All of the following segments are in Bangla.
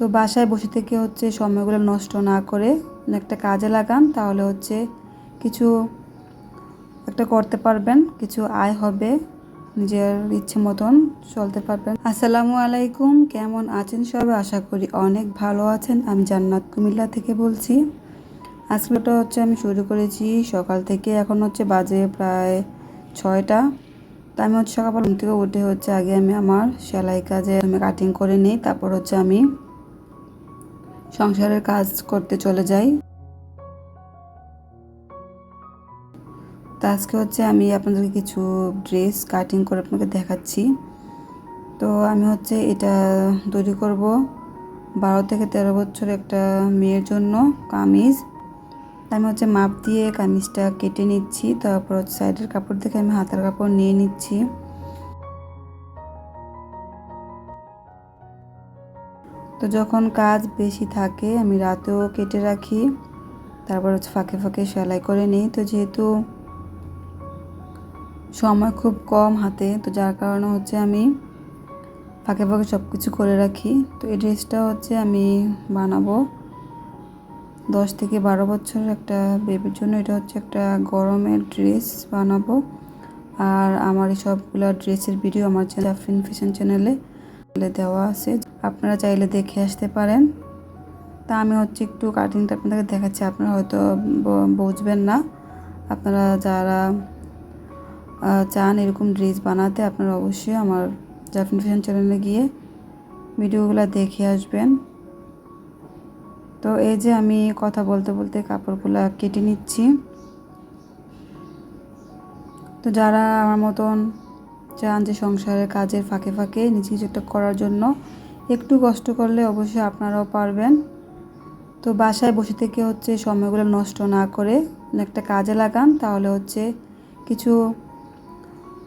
তো বাসায় বসে থেকে হচ্ছে সময়গুলো নষ্ট না করে একটা কাজে লাগান, তাহলে হচ্ছে কিছু একটা করতে পারবেন, কিছু আয় হবে, নিজের ইচ্ছে মতন চলতে পারবেন। আসসালামু আলাইকুম, কেমন আছেন সবাই? আশা করি অনেক ভালো আছেন। আমি জান্নাত কুমিল্লা থেকে বলছি। আজকেটা হচ্ছে আমি শুরু করেছি সকাল থেকে, এখন হচ্ছে বাজে প্রায় ছয়টা। তা আমি হচ্ছে ঘুম থেকে উঠে হচ্ছে আগে আমি আমার সেলাই কাজে আমি কাটিং করে নিই, তারপর হচ্ছে আমি সংসারের কাজ করতে চলে যাই। তো আজকে হচ্ছে আমি আপনাদেরকে কিছু ড্রেস কাটিং করে আপনাকে দেখাচ্ছি। তো আমি হচ্ছে এটা তৈরি করব বারো থেকে তেরো বছর একটা মেয়ের জন্য কামিজ। আমি হচ্ছে মাপ দিয়ে কামিজটা কেটে নিচ্ছি, তারপর সাইডের কাপড় থেকে আমি হাতার কাপড় নিয়ে নিচ্ছি। তো যখন কাজ বেশি থাকে, আমি রাতেও কেটে রাখি। তারপর হচ্ছে ফাঁকে ফাঁকে সেলাই করে নিই। তো যেহেতু সময় খুব কম হাতে, তো যার কারণে হচ্ছে আমি ফাঁকে ফাঁকে সব কিছু করে রাখি। তো এই ড্রেসটা হচ্ছে আমি বানাবো দশ থেকে বারো বছর একটা বেবির জন্য। এটা হচ্ছে একটা গরমের ড্রেস বানাবো। আর আমার এই সবগুলো ড্রেসের ভিডিও আমার চ্যানেল ফ্যাশন চ্যানেলে দেওয়া আছে। আপনারা চাইলে দেখে আসতে পারেন। তা আমি হচ্ছে একটু কাটিংটা আপনাদের দেখাচ্ছি। আপনারা হয়তো বুঝবেন না। আপনারা যারা চান এরকম ড্রেস বানাতে, আপনারা অবশ্যই আমার জাফিন ফ্যাশন চ্যানেলে গিয়ে ভিডিওগুলো দেখে আসবেন। তো এই যে আমি কথা বলতে বলতে কাপড়গুলো কেটে নিচ্ছি। তো যারা আমার মতন চান যে সংসারের কাজের ফাঁকে ফাঁকে নিজে কিছু একটা করার জন্য একটু কষ্ট করলে অবশ্যই আপনারাও পারবেন। তো বাসায় বসে থেকে হচ্ছে সময়গুলো নষ্ট না করে একটা কাজে লাগান, তাহলে হচ্ছে কিছু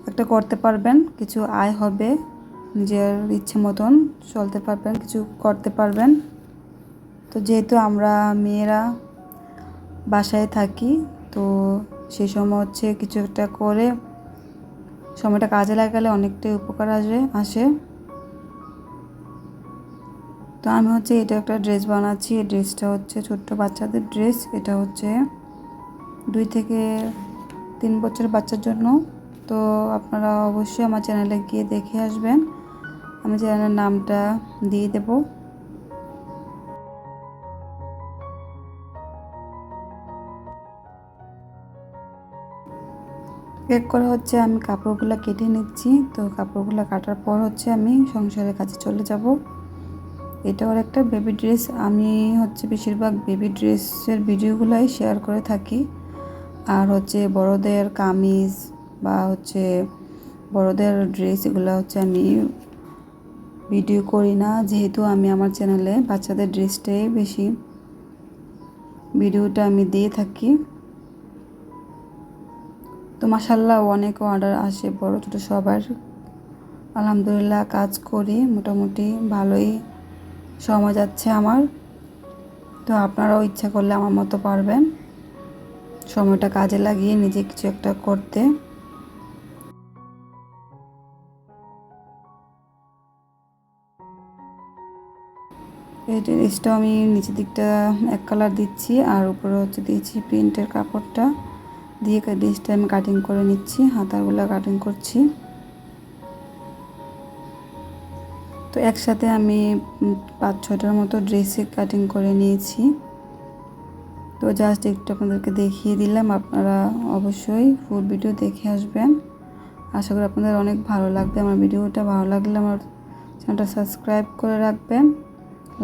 একটা করতে পারবেন, কিছু আয় হবে, নিজের ইচ্ছে মতন চলতে পারবেন, কিছু করতে পারবেন। তো যেহেতু আমরা মেয়েরা বাসায় থাকি, তো সেই সময় হচ্ছে কিছু একটা করে সময়টা কাজে লাগালে অনেকটাই উপকার আসবে, আসে। তো আমি হচ্ছে এটা একটা ড্রেস বানাচ্ছি। এই ড্রেসটা হচ্ছে ছোট্ট বাচ্চাদের ড্রেস। এটা হচ্ছে দুই থেকে তিন বছর বাচ্চার জন্য। তো আপনারা অবশ্যই আমার চ্যানেলে গিয়ে দেখে আসবেন। আমি চ্যানেলের নামটা দিয়ে দেব। এক করে হচ্ছে আমি কাপড়গুলো কেটে নিচ্ছি। তো কাপড়গুলো কাটার পর হচ্ছে আমি সংসারের কাছে চলে যাব। এটা ওর একটা বেবি ড্রেস আমি হচ্ছে বেশিরভাগ বেবি ড্রেসের ভিডিওগুলোই শেয়ার করে থাকি। আর হচ্ছে বড়দের কামিজ বা হচ্ছে বড়দের ড্রেস এগুলো হচ্ছে আমি ভিডিও করি না। যেহেতু আমি আমার চ্যানেলে বাচ্চাদের ড্রেসটাই বেশি ভিডিওটা আমি দিয়ে থাকি। তো মাসাল্লাহ অনেক অর্ডার আসে বড় ছোটো সবার। আলহামদুলিল্লাহ কাজ করি, মোটামুটি ভালোই। সময় যাচ্ছে আমার। তো আপনারাও ইচ্ছা করলে আমার মতো পারবেন। সময়টা কাজে লাগিয়ে নিজে কিছু একটা করতে। এই ড্রেসটা আমি নিচের দিকটা এক কালার দিচ্ছি, আর উপরে হচ্ছে দিয়েছি প্রিন্টের কাপড়টা। দিয়ে ড্রেসটা আমি কাটিং করে নিচ্ছি, হাতাগুলো কাটিং করছি। তো একসাথে আমি পাঁচ ছটার মতো ড্রেসে কাটিং করে নিয়েছি। তো জাস্ট একটু আপনাদেরকে দেখিয়ে দিলাম, আপনারা অবশ্যই ফুল ভিডিও দেখে আসবেন। আশা করি আপনাদের অনেক ভালো লাগবে। আমার ভিডিওটা ভালো লাগলে আমার চ্যানেলটা সাবস্ক্রাইব করে রাখবেন।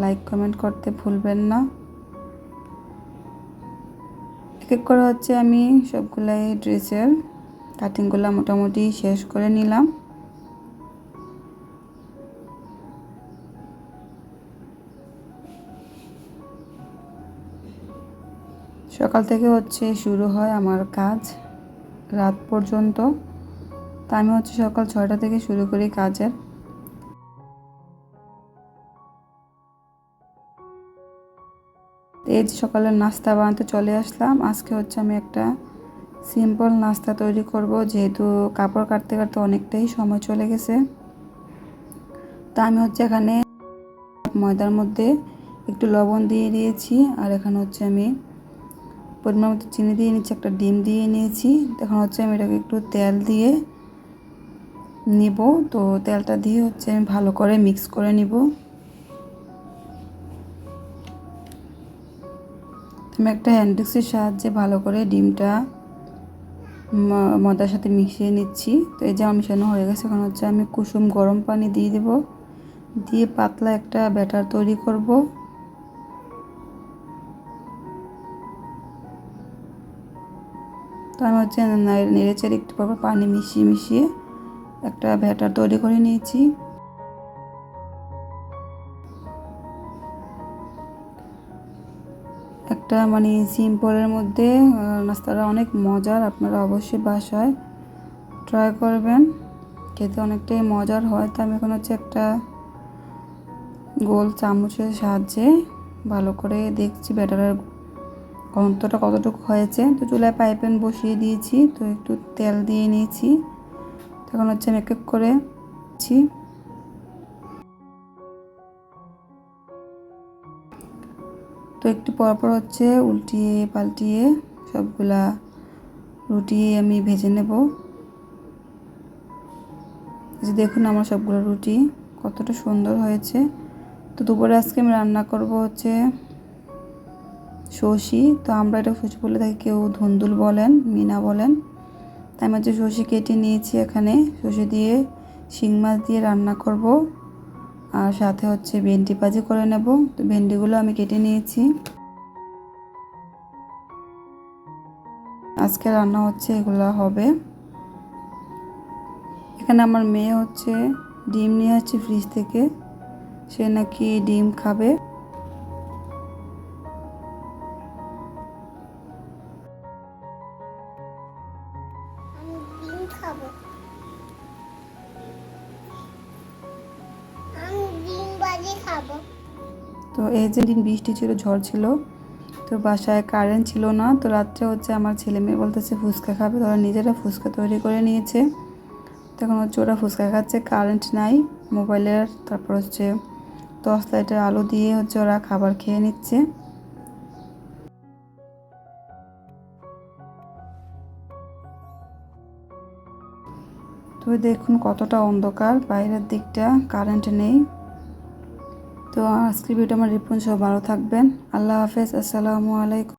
লাইক কমেন্ট করতে ভুলবেন না। এক এক করে হচ্ছে আমি সবগুলাই ড্রেসের কাটিংগুলো মোটামুটি শেষ করে নিলাম। সকাল থেকে হচ্ছে শুরু হয় আমার কাজ, রাত পর্যন্ত। তা আমি হচ্ছে সকাল ছয়টা থেকে শুরু করি কাজের। এই সকালের নাস্তা বানাতে চলে আসলাম। আজকে হচ্ছে আমি একটা সিম্পল নাস্তা তৈরি করব, যেহেতু কাপড় কাটতে কাটতে অনেকটাই সময় চলে গেছে। তা আমি হচ্ছে এখানে ময়দার মধ্যে একটু লবণ দিয়ে দিয়েছি, আর এখানে হচ্ছে আমি পরিমাণ মতো চিনি দিয়ে নিচ্ছি, একটা ডিম দিয়ে নিয়েছি। এখন হচ্ছে আমি এটাকে একটু তেল দিয়ে নিব। তো তেলটা দিয়ে হচ্ছে আমি ভালো করে মিক্স করে নিব। আমি একটা হ্যান্ডেক্সের সাহায্যে ভালো করে ডিমটা মদার সাথে মিশিয়ে নিচ্ছি। তো এই যে মিশানো হয়ে গেছে, এখন হচ্ছে আমি কুসুম গরম পানি দিয়ে দেব। দিয়ে পাতলা একটা ব্যাটার তৈরি করব। তো আমি হচ্ছে নেড়ে চেড়ে একটু পর পানি মিশিয়ে মিশিয়ে একটা ব্যাটার তৈরি করে নিয়েছি। একটা মানে সিম্পলের মধ্যে নাস্তাটা অনেক মজার, আপনারা অবশ্যই বাসায় ট্রাই করবেন। খেতে অনেকটাই মজার হয়, তো আমি এখন হচ্ছে একটা গোল চামচের সাহায্যে ভালো করে দেখছি ব্যাটারের ঘনত্বটা কতটুকু হয়েছে? তো চুলায় পাইপেন বসিয়ে দিয়েছি, তো একটু তেল দিয়ে নিয়েছি। তখন হচ্ছে আমি এক এক করে তো একটু পর পর হচ্ছে উল্টিয়ে পাল্টিয়ে সবগুলা রুটি আমি ভেজে নেব। যে দেখুন আমার সবগুলো রুটি কতটা সুন্দর হয়েছে। তো দুপুরে আজকে আমি রান্না করব হচ্ছে শশি, তো আমরা এটা শশি বলে থাকি কেউ ধুন্দুল বলেন, মিনা বলেন। তাই আমি হচ্ছে শশি কেটে নিয়েছি এখানে। শশি দিয়ে শিং মাছ দিয়ে রান্না করব। আর সাথে হচ্ছে ভেন্ডি ভাজি করে নেব। তো ভেন্ডিগুলো আমি কেটে নিয়েছি। আজকে রান্না হচ্ছে এগুলো হবে। এখানে আমার মেয়ে হচ্ছে ডিম নিয়ে আসছে ফ্রিজ থেকে। সে নাকি ডিম খাবে। খাব। তো এই যে দিন বৃষ্টি ছিল, ঝড় ছিল, তো বাসায় কারেন্ট ছিল না, তো রাত্রে হচ্ছে আমার ছেলে মেয়ে বলতেছে ফুচকা খাবে, তো ওরা নিজেরা ফুচকা তৈরি করে নিয়েছে। তখন হচ্ছে ওরা ফুচকা খাচ্ছে কারেন্ট নাই, মোবাইলের, তারপর হচ্ছে টর্চ লাইটের আলো দিয়ে হচ্ছে ওরা খাবার খেয়ে নিচ্ছে। তো দেখুন কতটা অন্ধকার। বাইরের দিকটা কারেন্ট নেই। তো আজকের ভিডিও আমার রিপন সব ভালো থাকবেন। আল্লাহ হাফেজ। আসসালামু আলাইকুম।